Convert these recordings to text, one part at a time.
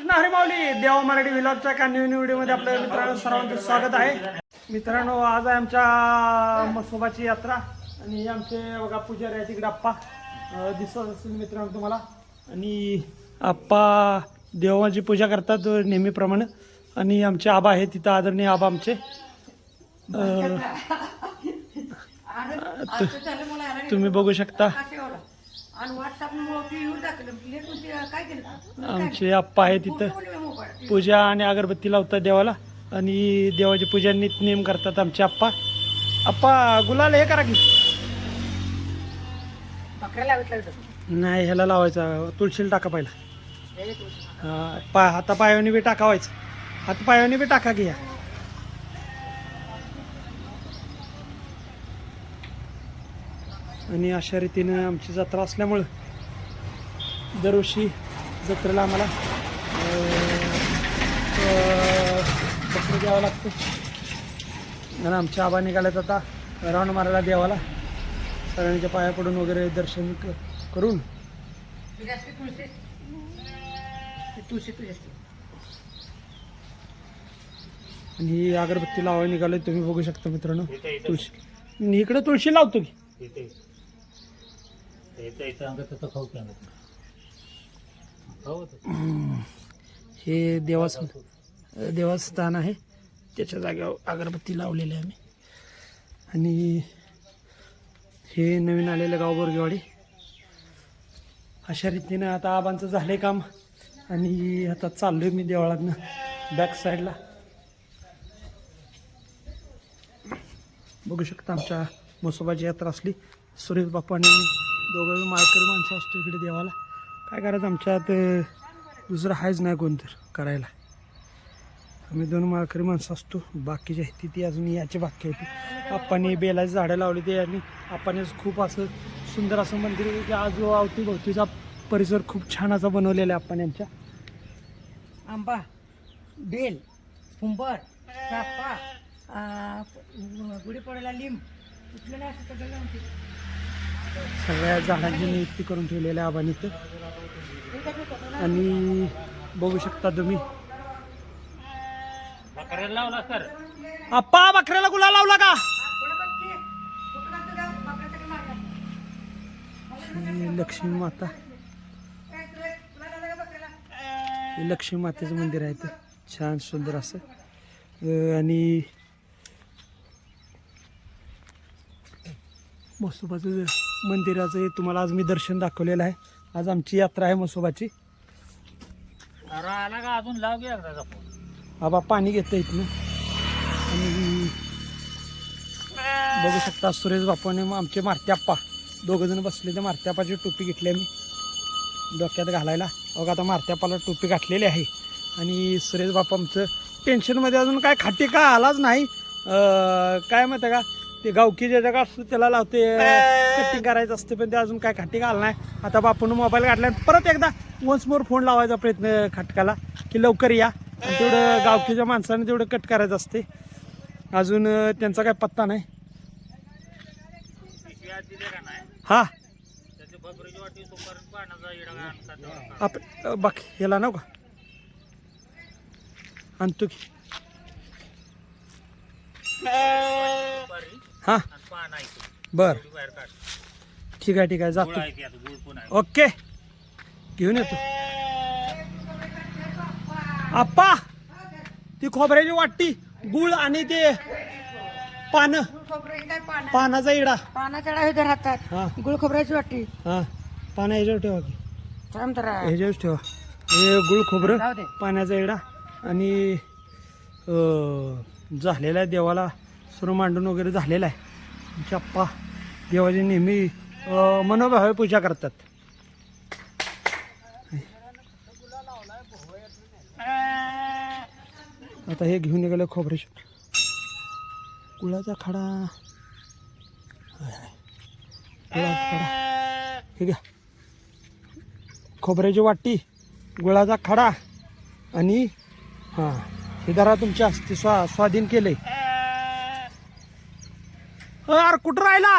कृष्ण हरी माऊली देवा मराठी विलॉगच्या एका नवीन व्हिडिओमध्ये आपल्या मित्रांनो सर्वांचं स्वागत आहे. मित्रांनो आज आहे आमच्या मसोबाची यात्रा आणि आमचे बघा पुजारी आहे तिकडे आप्पा. दिसत असेल मित्रांनो तुम्हाला. आणि आप्पा देवाची पूजा करतात नेहमीप्रमाणे. आणि आमचे आबा आहे तिथं आदरणीय आबा आमचे. तुम्ही बघू शकता. आणि टाकलं. काय केलं? आमचे आप्पा आहे तिथं. मोबाईल. पूजा आणि अगरबत्ती लावतात देवाला. आणि देवाची पूजा नित्यनेम करतात आमचे आप्पा. आप्पा गुलाल हे करा की. बकऱ्या लावत लागत नाही ह्याला लावायचा. तुळशीला टाका पहिला. हा, पा हाता पायाने बी टाकावायचं. हात पायाने बी टाका की आणि अशा रीतीनं आमची जत्रा असल्यामुळं दरवर्षी जत्रेला आम्हाला अं, द्यावं लागतं. आणि आमच्या आबा निघाल्यात आता राऊंड मारायला देवाला. सगळ्यांच्या पाया पडून वगैरे दर्शन क- करून. आणि ही अगरबत्ती लावायला निघालोय तुम्ही बघू शकता मित्रांनो. तुळशी इकडे तुळशी लावतो की. इथं अंगात खाऊ खाऊ. हे देवाचं देवाचं स्थान आहे. त्याच्या जागेवर अगरबत्ती लावलेली आहे आम्ही. आणि हे नवीन आलेलं गाव बोरगेवाडी. अशा रीतीनं आता आबांचं झालंय काम. आणि आता चाललोय मी देवळातनं बॅक साईडला बघू शकता आमच्या म्हसोबाची यात्रा असली सुरेश बाप्पांनी आणि दोघं माळकरी माणसं असतो इकडे देवाला. काय करायचं आमच्यात दुसरं आहेच नाही कोणतर करायला. आम्ही दोन माळकरी माणसं असतो. बाकीची आहे ती अजून याची बाकी आहे ती आप्पाने बेलाची झाडं लावली ते आणि आप्पाने खूप असं सुंदर असं मंदिर आहे की भोवतीचा परिसर खूप छान असा बनवलेला आहे आप्पाने यांच्या आंबा बेल कुंभार चाफा गुढीपाड्याला लिंब. सगळ्या झाडांची नियुक्ती करून ठेवलेल्या आहे आबाने इथं. काय करतो ना? आणि बघू शकता तुम्ही. बकऱ्याला लावला सर. आप्पा बकऱ्याला गुलाल लावला का? लक्ष्मी माता? हे लक्ष्मी मातेचं मंदिर आहे ते छान सुंदर असं. आणि म्हसोबाचं मंदिराचं हे तुम्हाला आज मी दर्शन दाखवलेलं आहे. आज आमची यात्रा आहे म्हसोबाची आला का अजून लाव घ्या आबा पाणी घेतं इथनं. आणि बघू शकता सुरेश बापाने मग आमचे मारत्याप्पा दोघं जण बसले ते मारत्यापाची टोपी घेतली आम्ही. डोक्यात घालायला. बघा आता मारत्यापाला टोपी घातलेली आहे. आणि सुरेश बापा आमचं टेन्शनमध्ये अजून काय खाटी का आलाच नाही. काय माहिती आहे का? ते गावकी जे जगा असतो त्याला लावते. कटिंग करायचं असते पण ते अजून काय खाटी का आला नाही. आता बापून मोबाईल काढला परत एकदा वन्स मोर फोन लावायचा प्रयत्न खटकाला की लवकर या. तेवढं गावकीच्या माणसाने तेवढं कट करायचं असते. अजून त्यांचा काय पत्ता नाही. का हा. आप बाकी ह्याला नको. आणतो की. हा. पान आहे. बर. थोडी बाहेर काढ ठीक आहे ठीक आहे गुळ जातो. आहे ते आता गुळ पण आहे ओके. घेऊन येतो. आप्पा ती खोबऱ्याची वाटी गुळ आणि ते पानं. गुळ खोबरं काय पानं? पानाचा इडा पानाच्या डाळी इथं राहतात. हा. गुळ खोबऱ्याची वाटी. हा. पानं ह्याच्यावर ठेवा की. थांब ह्याच्यावर ठेवा. हे गुळ खोबरं जाऊ दे. पाण्याचा इडा आणि अं, झालेला आहे देवाला सर्व मांडून वगैरे झालेला आहे. आमचे आप्पा देवाची नेहमी मनोभावे पूजा करतात. आता हे घेऊन निघालं खोबरेश गुळाचा खडा. गुळाचा खडा. हे घ्या. खोबऱ्याची वाटी गुळाचा खडा आणि हां हे जरा तुमच्या हस्ते स्वा स्वाधीन केलं आहे अरे कुठं राहिला?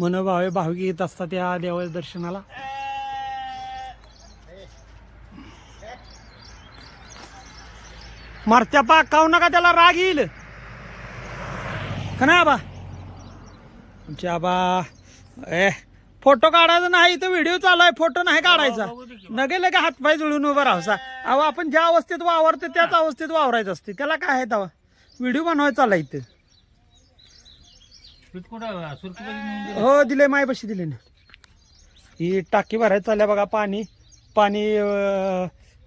मनोभावे भाविक येत असतात या देवाच्या दर्शनाला. मारत्या पा काऊ नका त्याला राग येईल. का नाही आबा? आमचे आबा ए फोटो काढायचा नाही तर व्हिडिओ चालू आहे फोटो नाही काढायचा. नगेल का हातपाय जुळून उभं राहायचा अहो आपण ज्या अवस्थेत वावरतो त्याच अवस्थेत वावरायचं असते. त्याला काय आहे तेव्हा? व्हिडिओ बनवायचा चालला इथं. हो दिले मायपाशी दिले ना. ही टाकी भरायला चालल्या बघा पाणी. पाणी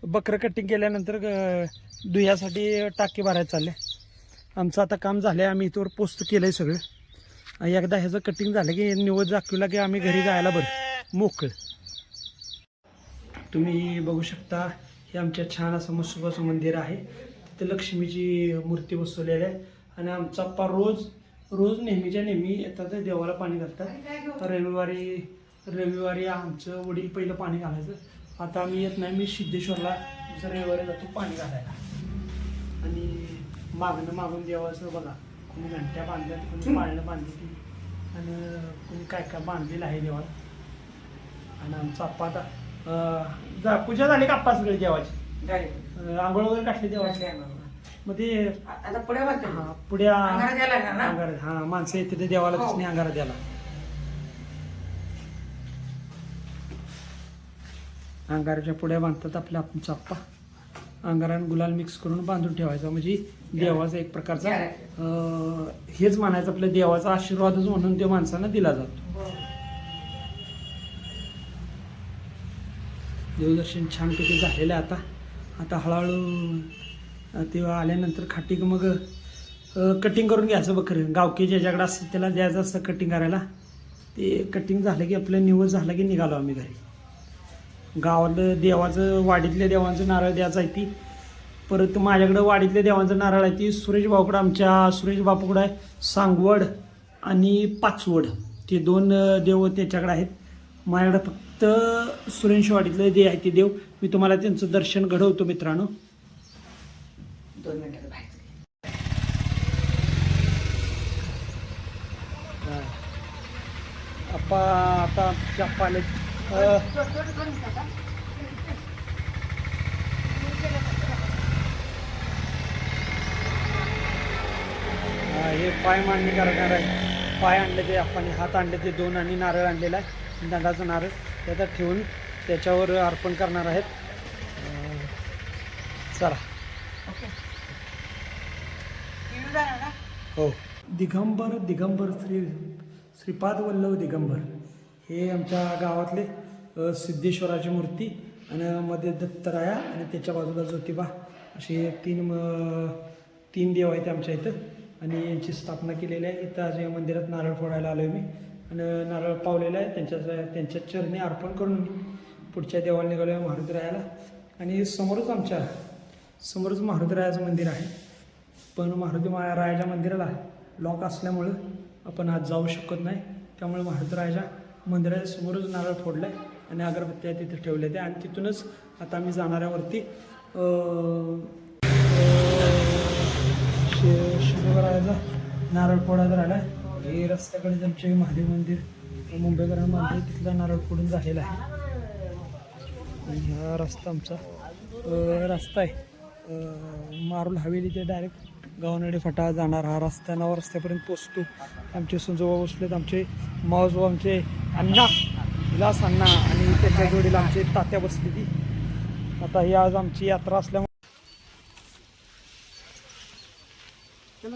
बकरं कटिंग केल्यानंतर दुह्यासाठी टाकी भरायला चालल्या. आमचं आता काम झालं आहे आम्ही इथवर पोस्ट केलं आहे सगळं. एकदा ह्याचं कटिंग झालं की निवड दाखवला की आम्ही घरी जायला बरं. मोकळ. तुम्ही बघू शकता हे आमच्या छान असं मसुबाचं मंदिर आहे. तिथे लक्ष्मीची मूर्ती बसवलेली आहे. आणि आमचा पप्पा रोज रोज नेहमीच्या नेहमी येतात देवाला पाणी घालतात. रविवारी रविवारी आमचं वडील पहिलं पाणी घालायचं. आता आम्ही येत नाही मी सिद्धेश्वरला रविवारी जातो पाणी घालायला. आणि मागणं मागून देवाचं बघा. कोणी घंट्या बांधल्यात कोणी पाळणं बांधली. आणि कोणी काय काय बांधलेलं आहे देवाला? आणि आमचा आप्पा आता जा पूजा झाली का आप्पा सगळी देवाची? अं, आंघोळ वगैरे काढली देवाची? मग ते आता पुढे बघते हा पुढ्या अंगारा द्यायला का ना? अंगारा हा माणसं येते ते देवाला हो. अंगारा द्यायला. अंगाराच्या पुढ्या बांधतात आपल्या आमचा आप्पा. अंगारा आणि गुलाल मिक्स करून बांधून ठेवायचा. म्हणजे देवाचा एक प्रकारचा अं, हेच म्हणायचं आपल्या देवाचा आशीर्वादच म्हणून त्या माणसांना दिला जातो. देवदर्शन छानपैकी झालेलं आहे आता. आता हळूहळू अं, ते आल्यानंतर खाटी मग कटिंग करून घ्यायचं बकरं गावकी ज्याच्याकडे असतं त्याला द्यायचं असतं कटिंग करायला. ते कटिंग झालं की आपलं निवड झालं की निघालो आम्ही घरी. गावातलं देवाचं वाडीतल्या देवांचं नारळ द्यायचं आहे ती. परत माझ्याकडं वाडीतल्या देवांचं नारळ आहे ती. सुरेश भाऊकडं आमच्या सुरेश बापूकडं आहे. सांगवड आणि पाचवड. ते दोन देव त्याच्याकडे आहेत. माझ्याकडं फक्त सुरेशवाडीतलं जे आहे ते देव. मी तुम्हाला त्यांचं दर्शन घडवतो मित्रांनो. दोन मिनिटात बाहेर आप्पा आता आमचे आप्पा आले अं, हा, हे पाय मांडणी करणार आहे. पाय आणले ते आपण हात आणले ते दोन आणि नारळ आणलेला आहे. दंडाचं नारळ. त्याचा ठेवून त्याच्यावर अर्पण करणार आहेत. चला. हो. दिगंबर दिगंबर श्री श्रीपाद वल्लभ दिगंबर. हे आमच्या गावातले सिद्धेश्वराची मूर्ती आणि मध्ये दत्तराया आणि त्याच्या बाजूला ज्योतिबा. असे तीन म- तीन देव आहेत आमच्या इथं. आणि यांची स्थापना केलेली आहे. इथं आज या मंदिरात नारळ फोडायला आलो मी. आणि नारळ पावलेला आहे. त्यांच्या त्यांच्या चरणी अर्पण करून मी पुढच्या देवाला निघालो आहे महारुद्रायाला. आणि समोरच आमच्या समोरच महारुद्रायाचं मंदिर आहे. पण महारुद्र रायाच्या मंदिराला लॉक असल्यामुळं आपण आज जाऊ शकत नाही. त्यामुळे महारुद्रायाच्या मंदिराच्या समोरच नारळ फोडलं आहे आणि अगरबत्त्या तिथे ठेवल्या त्या आणि तिथूनच आता आम्ही जाणाऱ्यावरती अं, शिवरायाचा नारळ फोडायचा राहिला आहे हे रस्त्याकडे आमचे महादेव मंदिर मुंबईकरांना मंदिर तिथला नारळ फोडून झालेला आहे. आणि हा रस्ता आमचा रस्ता आहे. मारुल हवेली ते डायरेक्ट गावनडे फटा जाणार हा रस्ता नवा रस्त्यापर्यंत पोचतो. आमचे सुजोबा बसलेत आमचे मावजो आमचे अण्णा विलास अण्णा आणि त्याच्या जोडीला आमचे तात्या बसली ती आता ही आज आमची यात्रा असल्यामुळे त्याला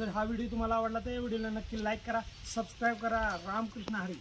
जर हा व्हिडिओ तुम्हाला आवडला तर या व्हिडिओला नक्की लाईक करा सबस्क्राईब करा. रामकृष्ण हरी.